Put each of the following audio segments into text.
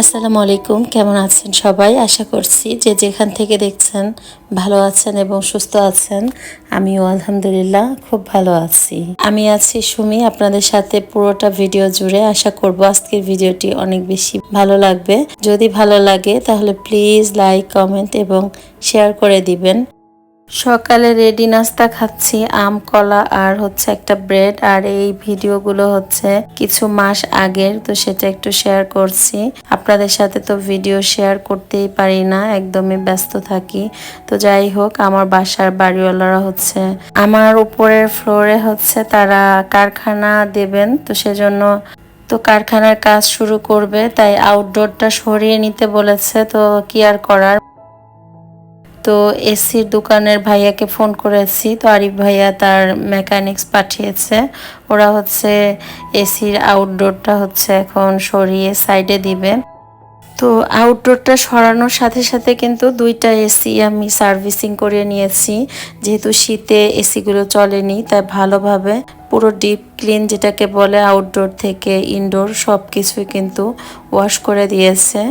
আসসালামু আলাইকুম, কেমন আছেন সবাই? আশা করছি যে যেখান থেকে দেখছেন ভালো আছেন এবং সুস্থ আছেন। আমিও আলহামদুলিল্লাহ খুব ভালো আছি। আমি আছি সুমি, আপনাদের সাথে পুরোটা ভিডিও জুড়ে। আশা করব আজকের ভিডিওটি অনেক বেশি ভালো লাগবে। যদি ভালো লাগে তাহলে প্লিজ লাইক, কমেন্ট এবং শেয়ার করে দিবেন। সকালে রেডি নাস্তা খাচ্ছি, আম, কলা আর হচ্ছে একটা ব্রেড আর এই ভিডিওগুলো হচ্ছে কিছু মাস আগের, তো সেটা একটু শেয়ার করছি। আপনাদের সাথে তো ভিডিও শেয়ার করতেই পারি না, একদমই ব্যস্ত থাকি। তো যাই হোক, আমার বাসার বাড়িওয়ালারা হচ্ছে, আমার উপরের ফ্লোরে হচ্ছে তারা কারখানা দেবেন, তো সেজন্য তো কারখানার কাজ শুরু করবে, তাই আউটডোরটা সরিয়ে নিতে বলেছে, তো কি আর করার? তো এসির দোকানের ভাইয়াকে ফোন করেছি। তো আরিফ ভাইয়া তার মেকানিক্স পাঠিয়েছে। ওরা হচ্ছে এসির আউটডোরটা হচ্ছে এখন সরিয়ে সাইডে দিবে। তো আউটডোরটা সরানোর সাথে সাথে কিন্তু দুইটা এসি আমি সার্ভিসিং করে নিয়েছি। যেহেতু শীতে এসিগুলো চলেনি, তাই ভালোভাবে পুরো ডিপ ক্লিন যেটাকে বলে আউটডোর থেকে ইনডোর সব কিছুই কিন্তু ওয়াশ করে দিয়েছে।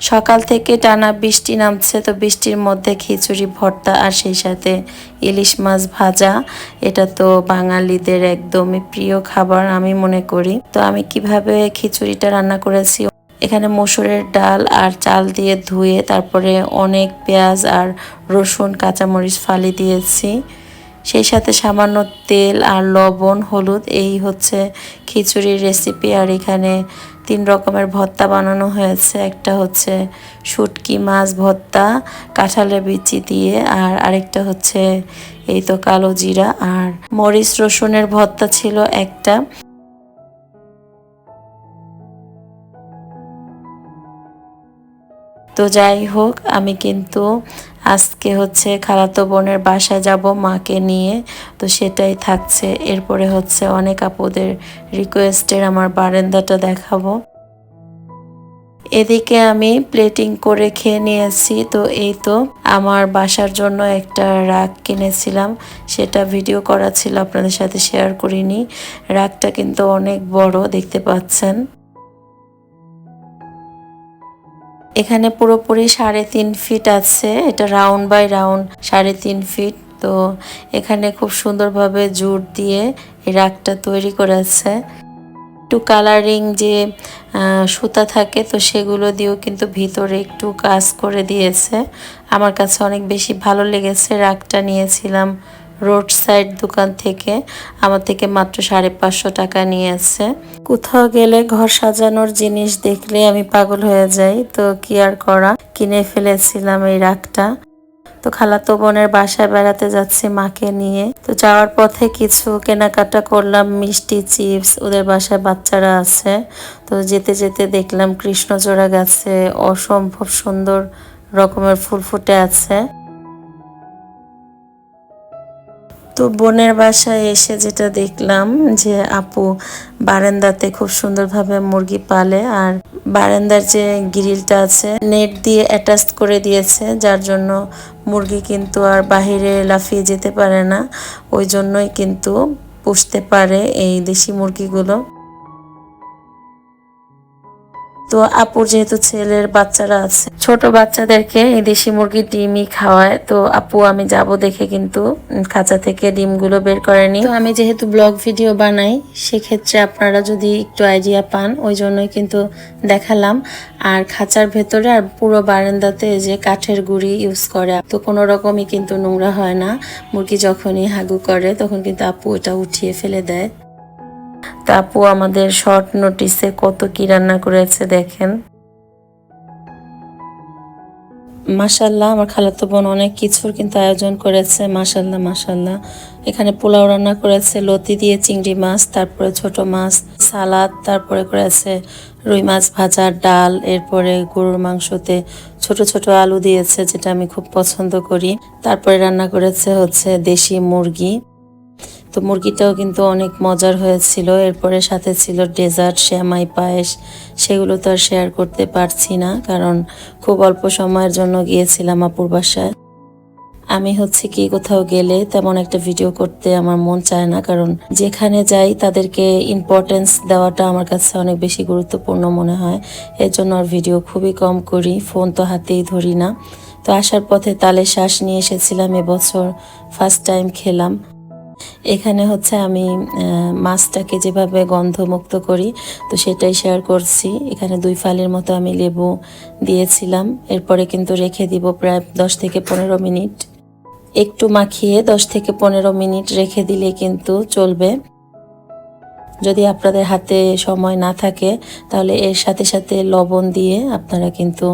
সকাল থেকে টানা বৃষ্টি নামছে, তো বৃষ্টির মধ্যে খিচুড়ি, ভর্তা আর সেই সাথে ইলিশ মাছ ভাজা। এটা তো বাঙালিদের একদমই প্রিয় খাবার, আমি মনে করি। তো আমি কীভাবে খিচুড়িটা রান্না করেছি? এখানে মসুরের ডাল আর চাল দিয়ে ধুয়ে তারপরে অনেক পেঁয়াজ আর রসুন, কাঁচামরিচ ফালি দিয়েছি। সেই সাথে সামান্য তেল আর লবণ, হলুদ, এই হচ্ছে খিচুড়ির রেসিপি আর এখানে তিন রকমের ভর্তা বানানো হয়েছে। একটা হচ্ছে শুটকি মাছ ভর্তা, কাঁঠালের বিচি দিয়ে, আর আরেকটা হচ্ছে এই তো কালো জিরা। আর মরিচ রসুনের ভর্তা ছিল একটা। তো যাই হোক, আমি কিন্তু আজকে হচ্ছে খালাতো বোনের বাসায় যাব মাকে নিয়ে। তো সেটাই থাকছে। এরপরে হচ্ছে অনেক আপুদের রিকোয়েস্টের আমার বারান্দাটা দেখাবো। এদিকে আমি প্লেটিং করে খেয়ে নিয়েছি। তো এই তো আমার বাসার জন্য একটা রাগ কিনেছিলাম। সেটা ভিডিও করা ছিল, আপনাদের সাথে শেয়ার করিনি। রাগটা কিন্তু অনেক বড়, দেখতে পাচ্ছেন। এখানে পুরোপুরি সাড়ে তিন ফিট আছে। এটা রাউন্ড বাই রাউন্ড সাড়ে তিন ফিট তো এখানে খুব সুন্দরভাবে জুট দিয়ে এই রাগটা তৈরি করেছে। একটু কালারিং যে সুতা থাকে, তো সেগুলো দিয়েও কিন্তু ভিতরে একটু কাজ করে দিয়েছে। আমার কাছে অনেক বেশি ভালো লেগেছে রাগটা নিয়েছিলাম। রোড সাইড দোকান থেকে আমার থেকে মাত্র সাড়ে পাঁচশো টাকা নিয়েছে। কোথাও গেলে ঘর সাজানোর জিনিস দেখলে আমি পাগল হয়ে যাই, তো কি আর করা? কিনে ফেলেছিলাম এই রাগটা। তো খালাতো বোনের বাসায় বেড়াতে যাচ্ছি মাকে নিয়ে। তো যাওয়ার পথে কিছু কেনাকাটা করলাম, মিষ্টি, চিপস, ওদের বাসায় বাচ্চারা আছে। তো যেতে যেতে দেখলাম কৃষ্ণচূড়া গাছে অসম্ভব সুন্দর রকমের ফুল ফুটে আছে। তো বোনের বাসায় এসে যেটা দেখলাম যে আপু বারান্দাতে খুব সুন্দরভাবে মুরগি পালে আর বারান্দার যে গ্রিলটা আছে, নেট দিয়ে অ্যাটাচ করে দিয়েছে, যার জন্য মুরগি কিন্তু আর বাহিরে লাফিয়ে যেতে পারে না। ওই জন্যই কিন্তু পুষতে পারে এই দেশি মুরগিগুলো। তো আপুর যেহেতু ছেলের বাচ্চারা আছে, ছোট বাচ্চাদেরকে এই দেশি মুরগির ডিমই খাওয়ায়। তো আপু, আমি যাব দেখে কিন্তু খাঁচা থেকে ডিমগুলো বের করেনি তো আমি যেহেতু ব্লগ ভিডিও বানাই, সেক্ষেত্রে আপনারা যদি একটু আইডিয়া পান, ওই জন্যই কিন্তু দেখালাম। আর খাঁচার ভেতরে আর পুরো বারান্দাতে যে কাঠের গুঁড়ি ইউজ করে তো কোনো রকমই কিন্তু নোংরা হয় না। মুরগি যখনই হাগু করে, তখন কিন্তু আপু এটা উঠিয়ে ফেলে দেয়। আপু আমাদের শর্ট নোটিসে কত কি রান্না করেছে দেখেন। মাসাল্লাহ আমার খালাতো বোন অনেক কিছুর কিন্তু আয়োজন করেছে মাসাল্লাহ মাসাল্লাহ এখানে পোলাও রান্না করেছে, লতি দিয়ে চিংড়ি মাছ, তারপরে ছোট মাছ, সালাদ, তারপরে করেছে রুই মাছ ভাজা, ডাল, এরপরে গরুর মাংসতে ছোট ছোট আলু দিয়েছে, যেটা আমি খুব পছন্দ করি। তারপরে রান্না করেছে হচ্ছে দেশি মুরগি। তো মুরগিটাও কিন্তু অনেক মজার হয়েছিল। এরপরে সাথে ছিল ডেজার্ট, শ্যামাই পায়েস, সেগুলো তো আর শেয়ার করতে পারছি না, কারণ খুব অল্প সময়ের জন্য গিয়েছিলাম আপুর বাসায়। আমি হচ্ছে কি কোথাও গেলে তেমন একটা ভিডিও করতে আমার মন চায় না, কারণ যেখানে যাই তাদেরকে ইম্পর্টেন্স দেওয়াটা আমার কাছে অনেক বেশি গুরুত্বপূর্ণ মনে হয়। এর জন্য আর ভিডিও খুবই কম করি ফোন তো হাতেই ধরি না। তো আসার পথে তালে শ্বাস নিয়ে এসেছিলাম, এবছর ফার্স্ট টাইম খেলাম। এখানে হচ্ছে আমি মাছটাকে যেভাবে গন্ধমুক্ত করি, তো সেটাই শেয়ার করছি। এখানে দুই ফালের মতো আমি লেবু দিয়েছিলাম। এরপরে কিন্তু রেখে দিব প্রায় দশ থেকে পনেরো মিনিট। একটু মাখিয়ে দশ থেকে পনেরো মিনিট রেখে দিলে কিন্তু চলবে। যদি আপনাদের হাতে সময় না থাকে, তাহলে এর সাথে সাথে লবণ দিয়ে আপনারা কিন্তু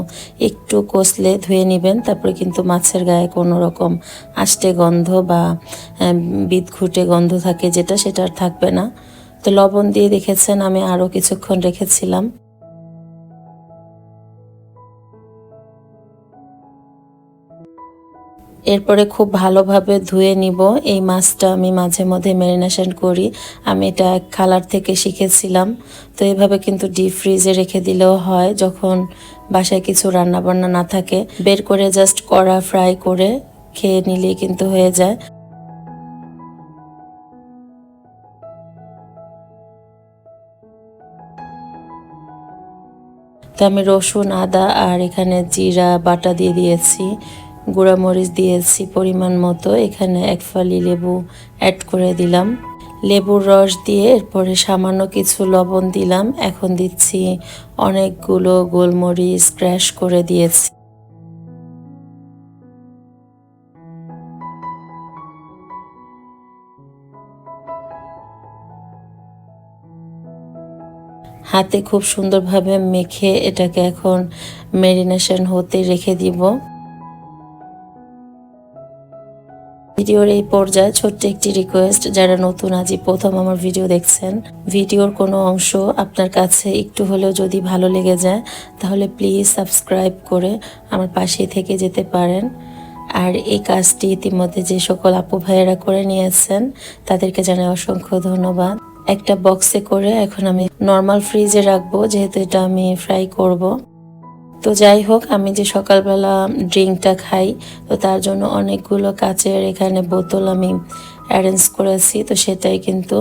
একটু কষলে ধুয়ে নেবেন। তারপরে কিন্তু মাছের গায়ে কোনো রকম আষ্টে গন্ধ বা বিদঘুটে গন্ধ থাকে যেটা, সেটা আর থাকবে না। তো লবণ দিয়ে দেখেছেন, আমি আরও কিছুক্ষণ রেখেছিলাম। এরপরে খুব ভালোভাবে ধুয়ে নিব। এই মাছটা আমি মাঝে মধ্যে ম্যারিনেশন করি। আমি এটা খালার থেকে শিখেছিলাম। তো এভাবে কিন্তু ডিপ ফ্রিজে রেখে দিলেও হয়। যখন বাসায় কিছু রান্না বান্না না থাকে, বের করে জাস্ট কড়া ফ্রাই করে খেয়ে নিলেই কিন্তু হয়ে যায়। তো আমি রসুন, আদা আর এখানে জিরা, বাটা দিয়ে দিয়েছি। গুঁড়ামরিচ দিয়েছি পরিমাণ মতো। এখানে এক ফালি লেবু অ্যাড করে দিলাম। লেবুর রস দিয়ে এরপরে সামান্য কিছু লবণ দিলাম। এখন দিচ্ছি অনেকগুলো গোলমরিচ ক্র্যাশ করে দিয়েছি। হাতে খুব সুন্দরভাবে মেখে এটাকে এখন মেরিনেশন হতে রেখে দিব। ভিডিওর এই পর্যায়ে ছোট্ট একটি রিকোয়েস্ট যারা নতুন আজই প্রথম আমার ভিডিও দেখছেন, ভিডিওর কোনো অংশ আপনার কাছে একটু হলেও যদি ভালো লেগে যায়, তাহলে প্লিজ সাবস্ক্রাইব করে আমার পাশে থেকে যেতে পারেন আর এই কাজটি ইতিমধ্যে যে সকল আপু ভাইয়েরা করে নিয়েছেন, তাদেরকে জানাই অসংখ্য ধন্যবাদ একটা বক্সে করে এখন আমি নর্মাল ফ্রিজে রাখব, যেহেতু এটা আমি ফ্রাই করব। তো যাই হোক, আমি যে সকালবেলা ড্রিঙ্কটা খাই, তো তার জন্য অনেকগুলো কাচের এখানে বোতল আমি অ্যারেঞ্জ করেছি। তো সেটাই কিন্তু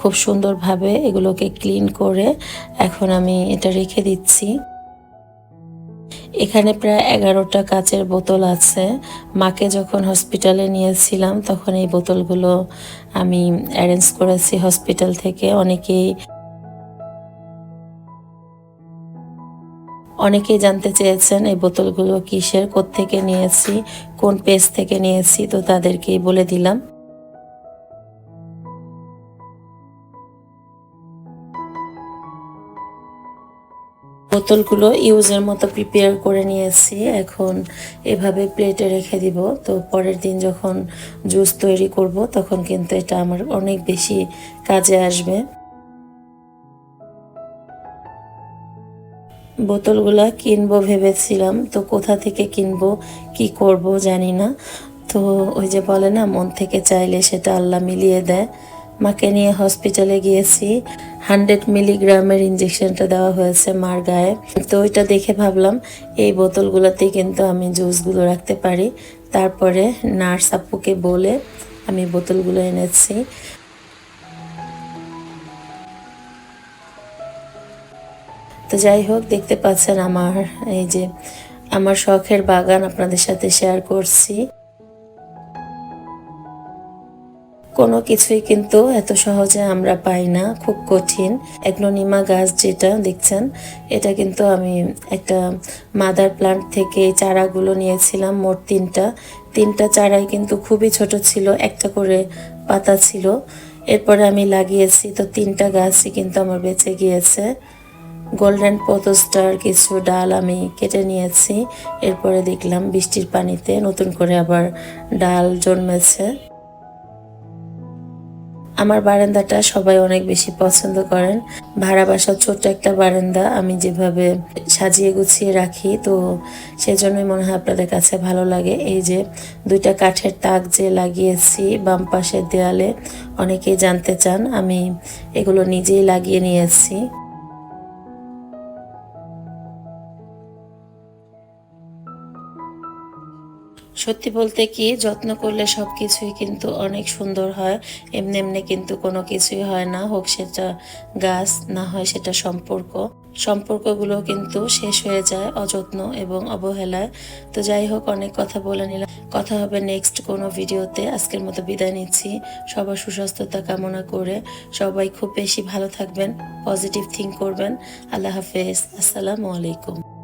খুব সুন্দরভাবে এগুলোকে ক্লিন করে এখন আমি এটা রেখে দিচ্ছি। এখানে প্রায় এগারোটা কাচের বোতল আছে। মাকে যখন হসপিটালে নিয়েছিলাম, তখন এই বোতলগুলো আমি অ্যারেঞ্জ করেছি হসপিটাল থেকে। অনেকেই অনেকেই জানতে চেয়েছেন এই বোতলগুলো কিসের থেকে নিয়েছি, কোন পেজ থেকে নিয়েছি, তো তাদেরকেই বলে দিলাম। বোতলগুলো ইউজের মতো প্রিপেয়ার করে নিয়েছি, এখন এভাবে প্লেটে রেখে দিব। তো পরের দিন যখন জুস তৈরি করব, তখন কিন্তু এটা আমার অনেক বেশি কাজে আসবে। বোতলগুলা কিনবো ভেবেছিলাম, তো কোথা থেকে কিনবো, কি করব জানি না। তো ওই যে বলে না, মন থেকে চাইলে সেটা আল্লাহ মিলিয়ে দেয়। মাকে নিয়ে হসপিটালে গিয়েছি। হান্ড্রেড মিলিগ্রামের ইঞ্জেকশনটা দেওয়া হয়েছে মার গায়ে। তো ওইটা দেখে ভাবলাম, এই বোতলগুলোতেই কিন্তু আমি জুসগুলো রাখতে পারি। তারপরে নার্স আপুকে বলে আমি বোতলগুলো এনেছি। তো যাই হোক, দেখতে পাচ্ছেন আমার, এই যে আমার শখের বাগান আপনাদের সাথে শেয়ার করছি। কোনো কিছুই কিন্তু এত সহজে আমরা পাই না, খুব কঠিন। একনোনিমা গাছ যেটা, দেখছেন? এটা কিন্তু আমি একটা মাদার প্লান্ট থেকে চারাগুলো নিয়েছিলাম, মোট তিনটা। তিনটা চারাই কিন্তু খুবই ছোট ছিল, একটা করে পাতা ছিল। এরপরে আমি লাগিয়েছি, তো তিনটা গাছই কিন্তু আমার বেঁচে গিয়েছে। গোল্ডেন পথস্টার কিছু ডাল আমি কেটে নিয়েছি। এরপরে দেখলাম বৃষ্টির পানিতে নতুন করে আবার ডাল জন্মেছে। আমার বারান্দাটা সবাই অনেক বেশি পছন্দ করেন। ভাড়া বাসা ছোট্ট একটা বারান্দা আমি যেভাবে সাজিয়ে গুছিয়ে রাখি, তো সেজন্যই মনে হয় আপনাদের কাছে ভালো লাগে। এই যে দুইটা কাঠের তাক যে লাগিয়েছি বাম পাশের দেয়ালে, অনেকেই জানতে চান, আমি এগুলো নিজেই লাগিয়ে নিয়েছি। সত্যি বলতে কি, যত্ন করলে সব কিছুই কিন্তু অনেক সুন্দর হয়। এমনি এমনি কিন্তু কোনো কিছুই হয় না, হোক সেটা গাছ, না হয় সেটা সম্পর্ক। সম্পর্কগুলো কিন্তু শেষ হয়ে যায় অযত্ন এবং অবহেলায়। তো যাই হোক, অনেক কথা বলে নিলাম। কথা হবে নেক্সট কোনো ভিডিওতে। আজকের মতো বিদায় নিচ্ছি। সবার সুস্বাস্থ্যতা কামনা করে সবাই খুব বেশি ভালো থাকবেন পজিটিভ থিঙ্ক করবেন। আল্লাহ হাফেজ। আসসালামু আলাইকুম।